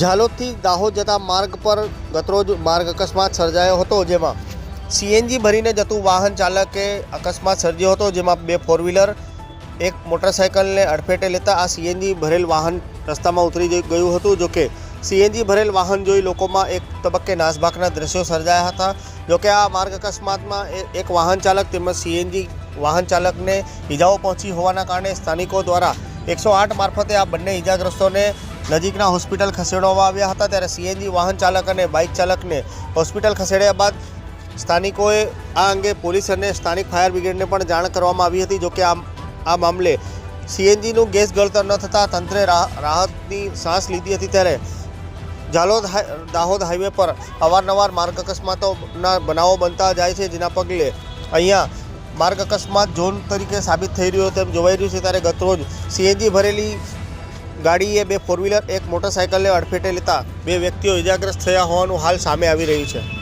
ઝાલોદથી દાહોદ જતા માર્ગ પર ગતરોજ માર્ગ અકસ્માત સર્જાયો હતો, જેમાં સીએનજી ભરીને જતું વાહન ચાલકે અકસ્માત સર્જ્યો હતો, જેમાં બે ફોર વ્હીલર એક મોટરસાયકલને અડફેટે લેતા આ સીએનજી ભરેલ વાહન રસ્તામાં ઉતરી ગયું હતું જોકે સીએનજી ભરેલ વાહન જોઈ લોકોમાં એક તબક્કે નાસભાગના દ્રશ્યો સર્જાયા હતા. જોકે આ માર્ગ અકસ્માતમાં એક વાહન ચાલક તેમજ સીએનજી વાહન ચાલકને ઈજાઓ પહોંચી હોવાના કારણે સ્થાનિકો દ્વારા એકસો આઠ મારફતે આ બંને ઈજાગ્રસ્તોને નજીકના હોસ્પિટલ ખસેડવામાં આવ્યા હતા ત્યારે સીએનજી વાહન ચાલક અને બાઇક ચાલકને હોસ્પિટલ ખસેડ્યા બાદ સ્થાનિકોએ આ અંગે પોલીસ અને સ્થાનિક ફાયર બ્રિગેડને પણ જાણ કરવામાં આવી હતી, જોકે આ આ મામલે સીએનજીનું ગેસ ગળતર ન થતાં તંત્રે રાહ- રાહતની સાંસ લીધી હતી ત્યારે હાઈ- દાહોદ હાઈવે પર અવારનવાર માર્ગ અકસ્માતોના બનાવો બનતા જાય છે, જેના પગલે અહીંયા માર્ગ અકસ્માત ઝોન તરીકે સાબિત થઈ રહ્યો તેમ જોવાઈ રહ્યું છે, ત્યારે ગતરોજ સીએનજી ભરેલી ગાડીએ બે ફોર વ્હીલર એક મોટરસાયકલને અડફેટે લેતા બે વ્યક્તિઓ ઇજાગ્રસ્ત થયા હોવાનું હાલ સામે આવી રહ્યું છે.